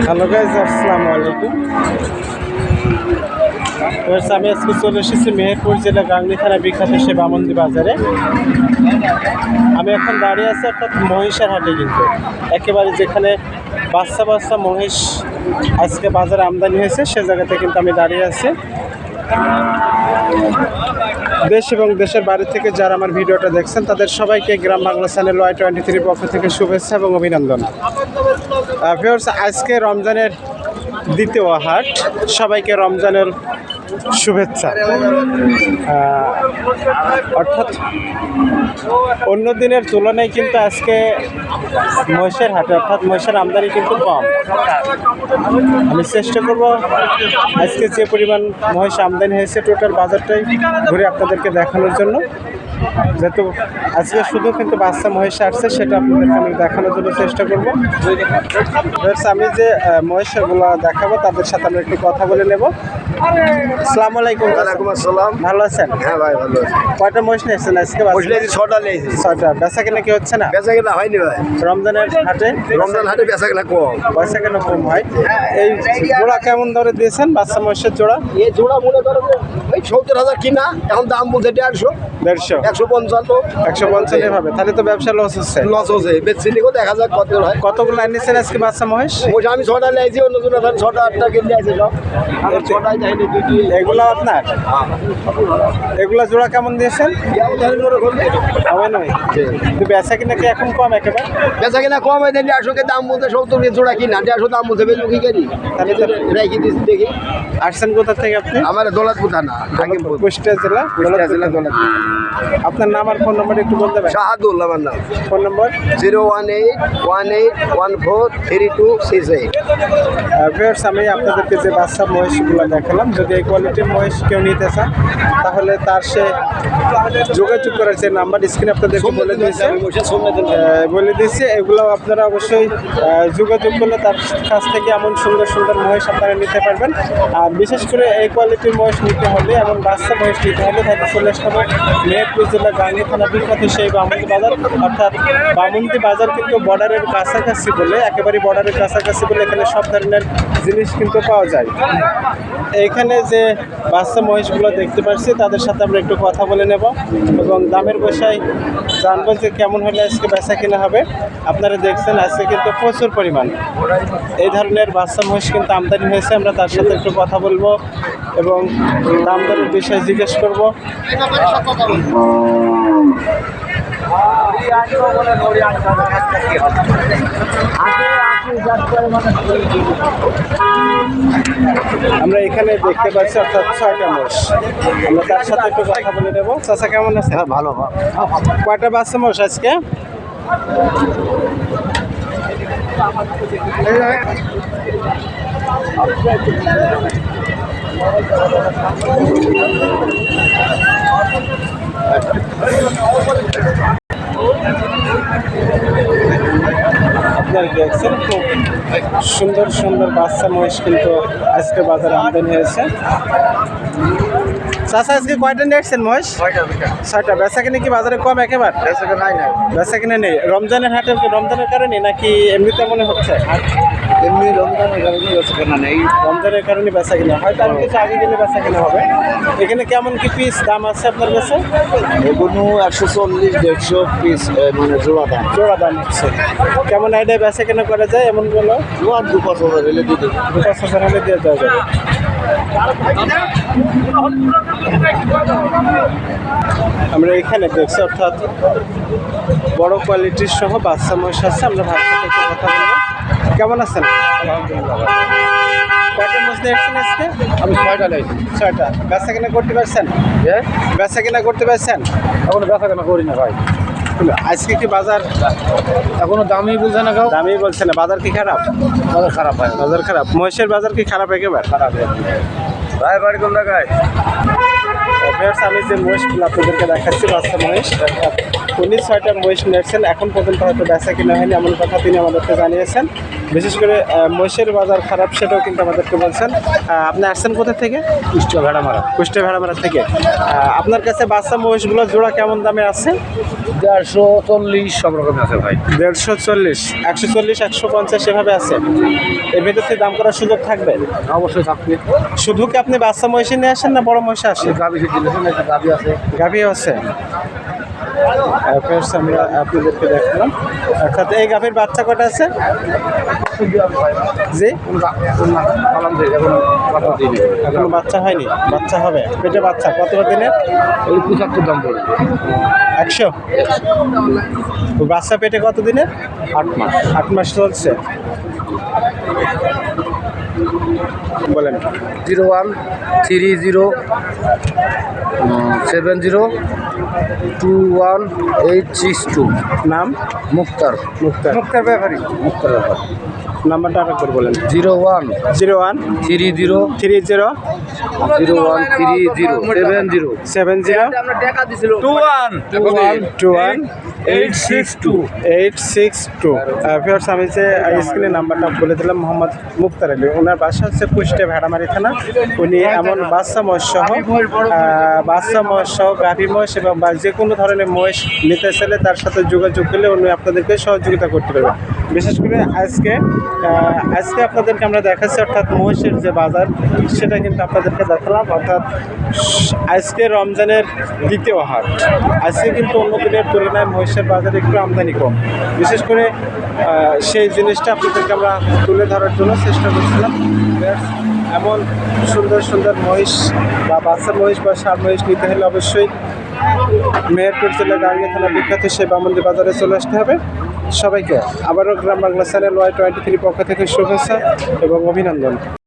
Hello guys আসসালামু আলাইকুম। আমি আজকে চলে এসেছি মেহেরপুর জেলা গাংনি থানা বিখ্যাত সে বামন্দি বাজারে। আমি এখন দাঁড়িয়ে আছি অর্থাৎ মহিষার হাটে কিন্তু। একেবারে যেখানে বাচ্চা বাচ্চা মহিষ আজকে বাজারে আমদানি হয়েছে, সে জায়গাতে কিন্তু আমি দাঁড়িয়ে আছি। দেশ এবং দেশের বাড়ি থেকে যারা আমার ভিডিওটা দেখছেন, তাদের সবাইকে Gram Bangla channel Y twenty থ্রির পক্ষ থেকে শুভেচ্ছা এবং অভিনন্দন। আজকে রমজানের দ্বিতীয় হাট। সবাইকে রমজানের শুভেচ্ছা। অর্থাৎ অন্য দিনের তুলনায় কিন্তু আজকে মহিষের হাটে, অর্থাৎ মহিষের আমদানি কিন্তু কম। আমি চেষ্টা করব আজকে যে পরিমাণ মহিষ আমদানি হয়েছে টোটাল বাজারটাই ঘুরে আপনাদেরকে দেখানোর জন্য। যেহেতু আজকে শুধু কিন্তু বাচ্চা মহিষ আসছে, সেটা আপনাদেরকে আমি দেখানোর জন্য চেষ্টা করব। আমি যে মহিষগুলো দেখাবো, তাদের সাথে আমরা একটু কথা বলে নেব। আসসালামু আলাইকুম। ওয়ালাইকুম আসসালাম। ভালো আছেন? হ্যাঁ ভাই ভালো আছি। কয়টা মহিষ নিয়েছেন আজকে মহিষ বসলে ছটা নিয়েছি। ছটা বেচা কেনা কি হচ্ছে না? বেচা কেনা হয়নি ভাই। রমজানের হাটে? রমজান হাটে বেচা কেনা কম। পয়সা কেন কম হয়। এই জোড়া কেমন দরে দিয়েছেন বাচ্চা মহিষের জোড়া? এই জোড়া মনে করো যে ওই সত্তর হাজার কিনা এখন দাম বলছে দেড়শো। দেড়শো। একশো পঞ্চান্ন। একশো পঞ্চান্ন এভাবে তাহলে তো ব্যবসা লস হচ্ছে। লস হচ্ছে বেচছি নিকো দেখা যাক কত হয়। কতগুলো আনিয়েছেন আজকে বাচ্চা মহিষ ওই আমি ছটা লেগেছি অন্য জন এখন ছটা আটটা কিনে আছে সব। আমার ছটাই যায়নি দুটি এগুলো আপনার? এগুলা জোড়া কেমন দিয়েছেন? হবে নয় বেচা কিনা কি এখন কম একেবারে? বেচা কিনা কম হয় দেন দেড়শো কে দাম বলতে সত্তর কে জোড়া কিনা দেড়শো দাম বলছে বেচবো কি করি? তাহলে রেখে দিচ্ছি দেখি। আসছেন কোথা থেকে আপনি? আমার দৌলতপুর থানা। আগে কুষ্টিয়া জেলা কুষ্টিয়া জেলা দৌলতপুর। আপনার নাম আর ফোন নাম্বার একটু বলতে পারেন? শাহাদুল আমার নাম phone number? Zero one eight one eight one four three two six eight. Viewers আমি আপনাদেরকে যে বাচ্চা মহিষগুলো দেখালাম যদি এই কোয়ালিটির মহিষ কেউ নিতে চান তাহলে তার সে যোগাযোগ করার যে নাম্বার স্ক্রিনে আপনাদেরকে বলে দিয়েছে। বলে দিয়েছে এগুলো আপনারা অবশ্যই যোগাযোগ করলে তার কাছ থেকে এমন সুন্দর সুন্দর মহিষ আপনারা নিতে পারবেন। আর বিশেষ করে এই কোয়ালিটির মহিষ নিতে হলে এমন বাচ্চা মহিষ নিতে হলে তাহলে চলে আসতে হবে মেহেরপুর জেলা গাঙ্গি থানা বিখ্যাত সেই বামন্দি বাজার। অর্থাৎ বামন্দি বাজার কিন্তু বর্ডারের কাছাকাছি বলে একেবারে বর্ডারের কাছাকাছি বলে এখানে সব ধরনের জিনিস কিন্তু পাওয়া যায়। এখানে যে বাচ্চা মহিষগুলো দেখতে পাচ্ছি, তাদের সাথে আমরা একটু কথা বলে নেব এবং দামের বসায় জানব যে কেমন হলে আজকে বেচা কিনা হবে। আপনারা দেখছেন, আজকে কিন্তু প্রচুর পরিমাণ। এই ধরনের বাচ্চা মহিষ কিন্তু আমদানি হয়েছে, আমরা তার সাথে একটু কথা বলব এবং দাম দরের বিষয়ে জিজ্ঞেস করব। আমরা এখানে দেখতে পাচ্ছি অর্থাৎ ছয়টা মোষ। আমরা তার সাথে একটু কথা বলে নেব। চাচা কেমন আছে হ্যাঁ ভালো। কয়টা বাচ্চা মোষ আজকে? দেখছেন খুব সুন্দর সুন্দর বাচ্চা মহিষ কিন্তু আজকে বাজারে আমদানি হয়েছে। চাষা আজকে কয়টা নিয়েছেন মহিষ? ছয়টা বেচা কিনে কি বাজারে কম একেবারে? বেচা কিনে নেই। রমজানের হাটে রমজানের কারণে নাকি এমনিতে মনে হচ্ছে? এমনি রমজানের কারণে বেচা কেনা নেই। রমজানের কারণে বেচা কিনা। হয়তো আমি কিছু আগে গেলে বেচা কিনা হবে। এখানে কেমন কি পিস দাম আছে আপনার কাছে? এগুলো একশো চল্লিশ দেড়শো পিস মানে জোড়া দাম। জোড়া দাম হচ্ছে। কেমন আইডিয়া বেচা কিনা করা যায় এমন বলো? জোড়া দু পাঁচ হাজার এলে দিতে দু পাঁচ হাজার হলে দিয়ে দেওয়া যাবে। আমরা এখানে দেখছি অর্থাৎ বড় কোয়ালিটির সহ বাচ্চা মহিষ আছে। আমরা ভাষা থেকে কথা বলব। কেমন আছেন? কয়টা মোষ নিয়ে এসছেন আজকে? আমি ছয়টা ছয়টা। বেচা কিনা করতে পারছেন? বেচা কিনা করতে পারছেন? এখনও বেচা কেনা করি না ভাই। আজকে কি বাজার? এখনও দামই বুঝছে না কাউ। দামই বলছে না। বাজার কি খারাপ? বাজার খারাপ ভাই। বাজার খারাপ। মহিষের বাজার কি খারাপ একেবারে? খারাপ ভাই। বাড়ি কোন জায়গায়? আমি যে মহিষগুলো আপনাদেরকে দেখাচ্ছি বাচ্চা মহিষ। অর্থাৎ উনি ছয়টা মহিষ নিয়েছেন এখন পর্যন্ত হয়তো বেচা কিনা হয়নি এমন কথা তিনি আমাদেরকে জানিয়েছেন। বিশেষ করে মহিষের বাজার খারাপ সেটাও কিন্তু আমাদেরকে বলছেন। আপনি আসছেন কোথা থেকে? কুষ্টিয়া ভেড়ামারা কুষ্টিয়া ভেড়ামারা থেকে আপনার কাছে বাচ্চা মহিষগুলো জোড়া কেমন দামে আছে? দেড়শো চল্লিশ সব রকম আছে ভাই। দেড়শো চল্লিশ একশো চল্লিশ একশো পঞ্চাশ এভাবে আছে। এর ভেতর থেকে দাম করার সুযোগ থাকবে? অবশ্যই থাকবে। শুধু কি আপনি বাচ্চা মহিষে নিয়ে আসেন না বড় মহিষে আসেন? গাভি গাভি আছে। গাভিও আছে। ফেরস আমরা আপনাদেরকে দেখলাম। অর্থাৎ এই গাভীর বাচ্চা কটা আছে? জি? এখন বাচ্চা হয়নি? বাচ্চা হবে। পেটে বাচ্চা। কতটা দিনের? পঁচাত্তর দাম পড়বে একশো। বাচ্চা পেটে কত দিনের? আট মাস। আট মাস চলছে। বলেন। Zero one three zero seven zero two one eight six two. নাম? মুক্তার। মুক্তার। মুক্তার ব্যাপারী মুক্তার ব্যাপারী নাম্বারটা আরেকবার করে বলেন। Zero one zero one three zero three zero zero one three zero seven zero. Seven zero. আমরা টাকা দিছিল। Two one. Two one two one. Eight six two eight six two viewers আমি যে স্ক্রিনে নাম্বারটা বলে দিলাম মোহাম্মদ মুক্তার আলী। ওনার বাসা হচ্ছে কুষ্টে ভেড়ামারি থানা। উনি এমন বাচ্চা মহিষ সহ বাচ্চা মহিষ সহ গাভী মহিষ এবং বা যে কোনো ধরনের মহিষ নিতে চাইলে তার সাথে যোগাযোগ করলে উনি আপনাদেরকে সহযোগিতা করতে পারবেন বিশেষ করে আজকে আজকে আপনাদেরকে আমরা দেখাচ্ছি অর্থাৎ মহিষের যে বাজার সেটা কিন্তু আপনাদেরকে দেখালাম, অর্থাৎ আজকে রমজানের দ্বিতীয় হাট। আজকে কিন্তু অন্য দিনের তুলনায় মহিষের বাজারে একটু আমদানি কম। বিশেষ করে সেই জিনিসটা আপনাদেরকে আমরা তুলে ধরার জন্য চেষ্টা করছিলাম। এমন সুন্দর সুন্দর মহিষ বা বাচ্চা মহিষ বা সার মহিষ নিতে হলে অবশ্যই মেহেরপুর জেলা গাঙ্গি থানা বিখ্যাত সেই বামন্দি বাজারে চলে আসতে হবে। সবাইকে আবারও Gram Bangla channel Y twenty three পক্ষ থেকে শুভেচ্ছা এবং অভিনন্দন।